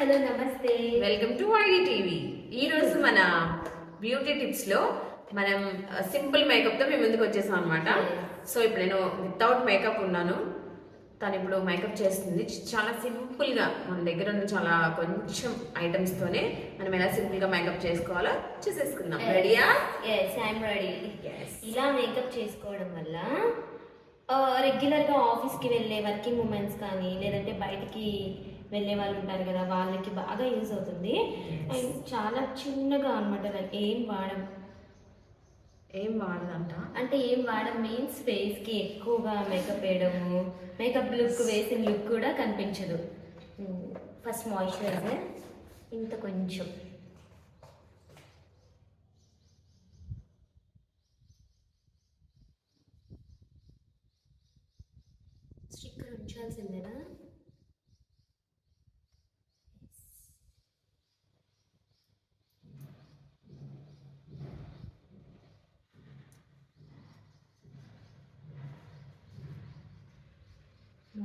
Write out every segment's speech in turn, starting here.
Hello namaste. Welcome to ID TV. ఈ రోజు మన బ్యూటీ టిప్స్లో మనం సింపుల్ మేకప్తో మేము ముందుకు వచ్చేసాం అనమాట సో ఇప్పుడు నేను వితౌట్ మేకప్ ఉన్నాను. తను ఇప్పుడు మేకప్ చేస్తుంది. చాలా సింపుల్గా మన దగ్గర ఉన్న చాలా కొంచెం ఐటమ్స్ తోనే మనం ఎలా సింపుల్గా మేకప్ చేసుకోవాలో చేసేసుకుందాం. రెడీయా ఎస్ ఐఎమ్ రెడీ. ఇలా మేకప్ చేసుకోవడం వల్ల రెగ్యులర్గా ఆఫీస్కి వెళ్ళే వర్కింగ్ ఉమెన్స్ కానీ లేదంటే బయటికి వెళ్ళే వాళ్ళు ఉంటారు కదా వాళ్ళకి బాగా యూజ్ అవుతుంది. అండ్ చాలా చిన్నగా అనమాట లైక్ ఏం వాడం. ఏం వాడదంట? అంటే ఏం వాడం మీన్స్ ఫేస్కి ఎక్కువగా మేకప్ వేయడము మేకప్ లుక్ వేసిన లుక్ కూడా కనిపించదు. ఫస్ట్ మాయిశ్చరైజర్ ఇంత కొంచెం. స్టిక్కర్ ఉంచాల్సిందేనా?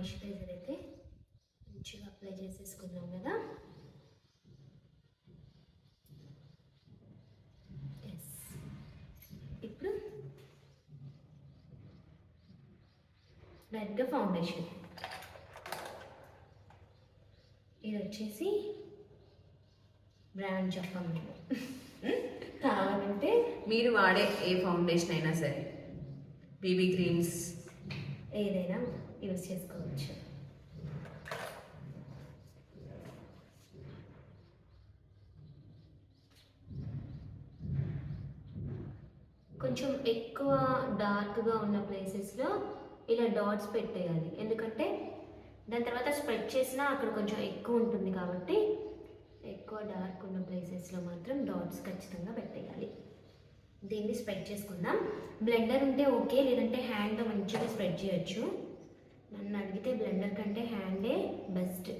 మాయిశ్చరైజర్ అయితే మంచిగా అప్లై చేసేసుకున్నాం కదా. Yes. ఇప్పుడు డైరెక్ట్గా ఫౌండేషన్. ఇది వచ్చేసి బ్రాండ్ చెప్పాం మేము కావాలంటే మీరు వాడే ఏ ఫౌండేషన్ అయినా సరే బీబీ క్రీమ్స్. ఏదైనా యూజ్ చేసుకోవచ్చు. కొంచెం ఎక్కువ డార్క్గా ఉన్న ప్లేసెస్లో ఇలా డాట్స్ పెట్టేయాలి. ఎందుకంటే దాని తర్వాత స్ప్రెడ్ చేసినా అక్కడ కొంచెం ఎక్కువ ఉంటుంది కాబట్టి ఎక్కువ డార్క్ ఉన్న ప్లేసెస్లో మాత్రం డాట్స్ ఖచ్చితంగా పెట్టేయాలి. దీన్ని స్ప్రెడ్ చేసుకుందాం. బ్లెండర్ ఉంటే ఓకే లేదంటే హ్యాండ్తో మంచిగా స్ప్రెడ్ చేయొచ్చు. నన్ను అడిగితే బ్లెండర్ కంటే హ్యాండే బెస్ట్.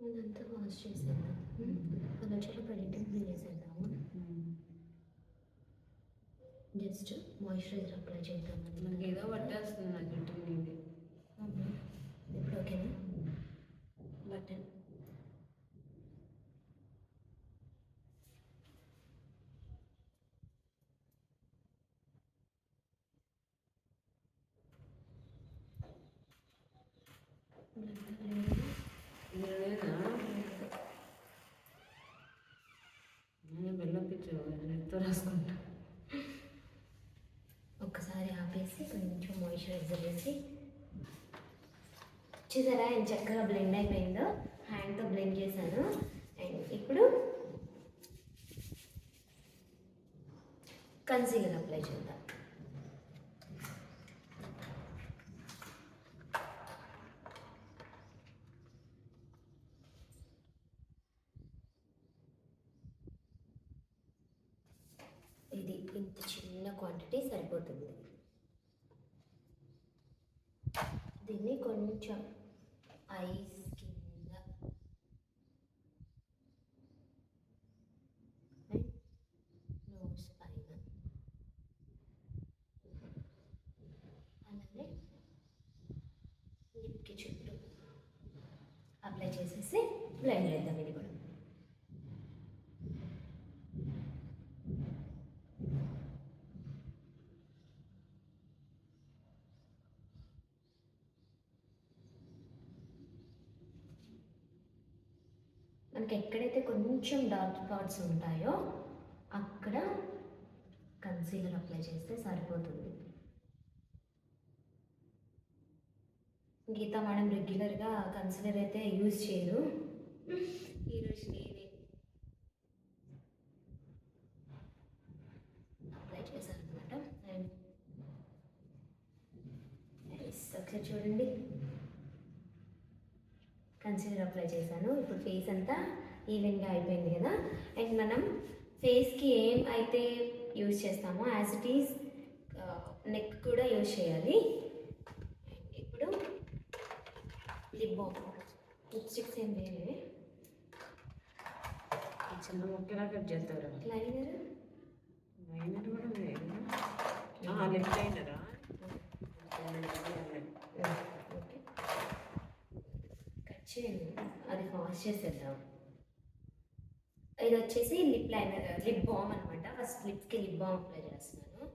ఇదంతా వాష్ చేసేద్దాం కలర్లో ప్రెడిక్టింగ్ చేసేద్దాము జస్ట్ మాయిశ్చరైజర్ అప్లై చేద్దాం నాకు ఏదో పట్టేస్తుంది నా జుట్టు ఇప్పుడు ఓకేనా బటన్ లేదా? నేను బెల్లం పిచ్చి రాసుకుంటా. ఒక్కసారి ఆపేసి కొంచెం మాయిశ్చరైజర్ వేసి చూసారా ఆయన చక్కగా బ్లెండ్ అయిపోయిందో? హ్యాండ్తో బ్లెండ్ చేశాను. అండ్ ఇప్పుడు కన్సీలర్ అప్లై చేద్దాం ఇది ఇంత చిన్న క్వాంటిటీ సరిపోతుంది దీన్ని కొంచెం ఐస్ కింద నోస్ పైన అలాగే లిప్కి చుట్టూ అప్లై చేసేసి బ్లెండ్ చేద్దాం ఇది కూడా మనకి ఎక్కడైతే కొంచెం డార్క్ స్పాట్స్ ఉంటాయో అక్కడ కన్సీలర్ అప్లై చేస్తే సరిపోతుంది. గీతా మేడం రెగ్యులర్గా కన్సీలర్ అయితే యూజ్ చేయరు. ఈరోజు నేనే అప్లై చేశాను అనమాట. అండ్ ఒకసారి చూడండి. కన్సీలర్ అప్లై చేశాను. ఇప్పుడు ఫేస్ అంతా ఈవెన్గా అయిపోయింది కదా. అండ్ మనం ఫేస్కి ఏం అయితే యూజ్ చేస్తామో యాజ్ ఇట్ ఈస్ నెక్ కూడా యూజ్ చేయాలి. ఇప్పుడు లిప్ బామ్ లిప్స్టిక్స్ ఏం వేరే చిన్న ముక్కలా కట్ చేస్తారు? లైనర్ లైనర్ కూడా లేదు లిప్ లైనరా ఓకే అది ఫాస్ట్ చేసేద్దాం ఇది వచ్చేసి లిప్ లైనర్ లిప్ బామ్ అనమాట ఫస్ట్ లిప్స్కి లిప్ బామ్ అప్లై చేస్తున్నాను.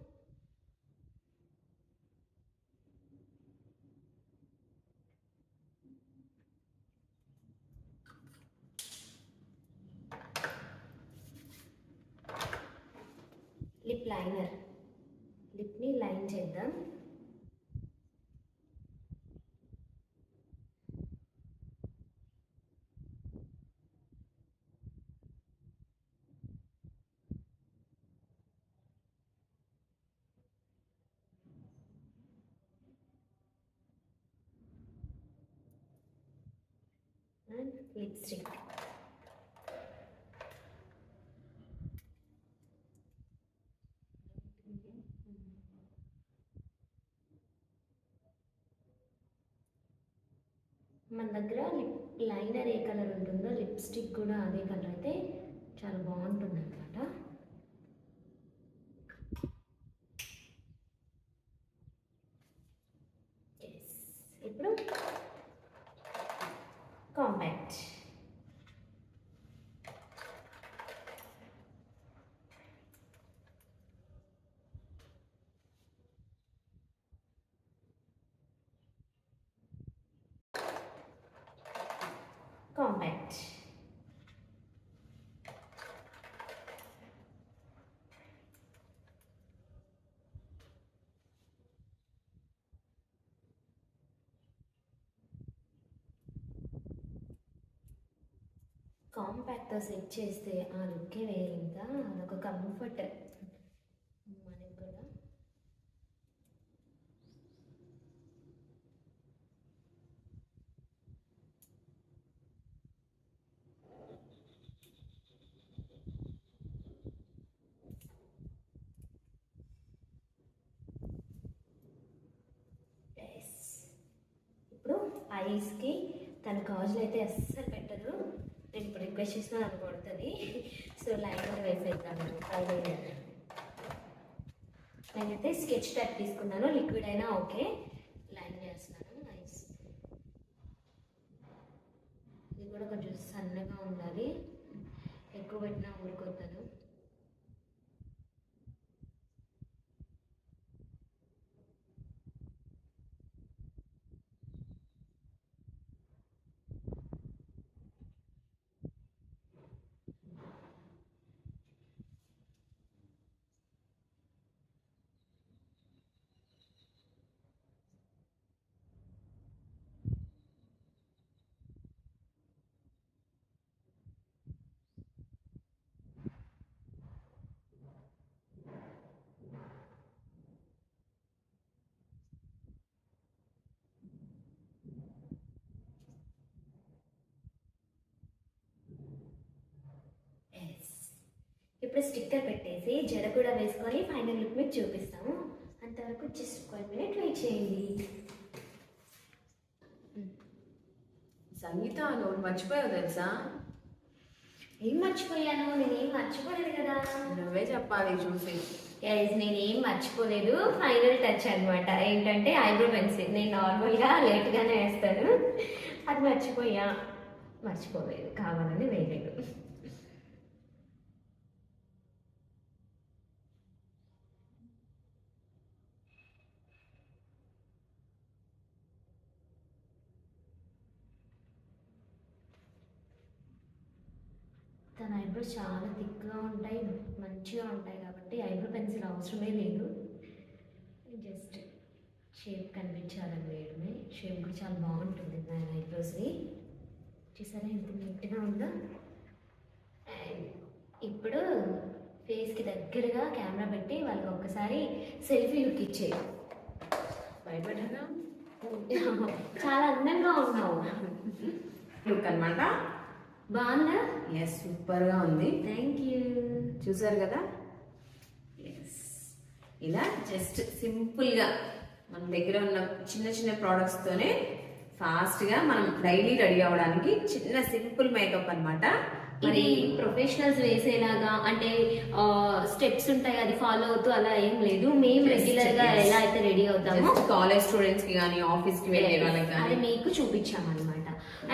లిప్ లైనర్ లిప్ని లైన్ చేద్దాం అండ్ లిప్స్టిక్ మన దగ్గర లిప్ లైనర్ ఏ కలర్ ఉంటుందో లిప్స్టిక్ కూడా అదే కలర్ అయితే చాలా బాగుంటుంది అనమాట ఇప్పుడు కాంపాక్ట్ కాంపాక్ట్ కాంపాక్ట్తో సెట్ చేస్తే ఆ లుక్కే వేరు అదొక కంఫర్ట్ మనకి కూడా Yes. ఇప్పుడు ఐస్కి తన గాజులు అయితే అస్సలు పెట్టదు. నేను ఇప్పుడు రిక్వెస్ట్ చేసిన అది కొడుతుంది. సో లైనర్ వేసేద్దాము ఐలైనర్ నేనైతే స్కెచ్ టైప్ తీసుకున్నాను. లిక్విడ్ అయినా ఓకే. లైన్ చేస్తున్నాను. ఐస్ ఇది కూడా కొంచెం సన్నగా ఉండాలి. ఎక్కువ పెట్టినా ఊరుకొద్దాను ఇప్పుడు స్టిక్కర్ పెట్టేసి జడ కూడా వేసుకొని ఫైనల్ లుక్ మీకు చూపిస్తాము. అంతవరకు జస్ట్ వన్ మినిట్ వెయిట్ చేయండి. సంగీత నువ్వు మర్చిపోయావు తెలుసా? ఏం మర్చిపోయాను? నేనేం మర్చిపోలేదు కదా. నువ్వే చెప్పాలి చూసి. గైజ్ నేనేం మర్చిపోలేదు. ఫైనల్ టచ్ అన్నమాట. ఏంటంటే ఐబ్రో పెన్సిల్ నేను నార్మల్గా లేట్గానే వేస్తాను. అది మర్చిపోయా. మర్చిపోలేదు. కావాలని వేయలేదు. తన ఐబ్రోస్ చాలా థిక్గా ఉంటాయి మంచిగా ఉంటాయి కాబట్టి ఐబ్రో పెన్సిల్ అవసరమే లేదు. జస్ట్ షేప్ కనిపించాలని వేయడమే షేప్ కూడా చాలా బాగుంటుంది నా ఐబ్రోస్ని చూసారా ఎంత నీట్గా ఉందో. అండ్ ఇప్పుడు ఫేస్కి దగ్గరగా కెమెరా పెట్టి వాళ్ళకి ఒక్కసారి సెల్ఫీ లుక్ ఇచ్చేయి. భయపడ్డా చాలా అందంగా ఉన్నావు. లుక్ అనమాట బాగుందా ఎస్ సూపర్గా ఉంది. థ్యాంక్ యూ చూసారు కదా? ఎస్ ఇలా జస్ట్ సింపుల్గా మన దగ్గర ఉన్న చిన్న చిన్న products తోనే ఫాస్ట్గా మనం డైలీ రెడీ అవ్వడానికి చిన్న సింపుల్ మేకప్ అన్నమాట. ఇది ప్రొఫెషనల్స్ వేసేలాగా అంటే స్టెప్స్ ఉంటాయి అది ఫాలో అవుతూ అలా ఏం లేదు. మేము రెగ్యులర్గా. ఎలా అయితే రెడీ అవుతామో కాలేజ్ స్టూడెంట్స్కి కానీ ఆఫీస్కి వెళ్ళే వాళ్ళకి కానీ మీకు చూపించామన్నమాట.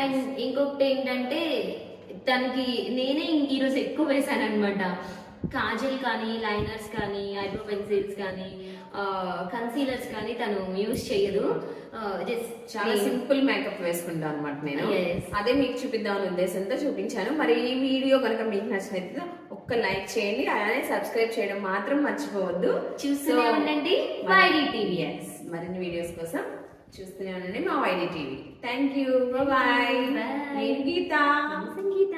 అండ్ ఇంకొకటి ఏంటంటే తనకి నేనే ఇంక ఈరోజు ఎక్కువ వేసాను అనమాట కాజల్ కానీ లైనర్స్ కానీ ఐబ్రో పెన్సిల్స్ కానీ కన్సీలర్స్ కానీ తను యూజ్ చేయదు. జస్ట్ చాలా సింపుల్ మేకప్ వేసుకుంటాను అనమాట నేను. అదే మీకు చూపిద్దామని ఉద్దేశంతో చూపించాను. మరి ఈ వీడియో కనుక మీకు నచ్చినట్లయితే ఒక్క లైక్ చేయండి. అలానే సబ్స్క్రైబ్ చేయడం మాత్రం మర్చిపోవద్దు. చూస్తూనే ఉండండి వైడి టీవీ మరిన్ని వీడియోస్ కోసం చూస్తూనే ఉండండి మా YD TV thank you bye Bye. నేను గీత సంగీత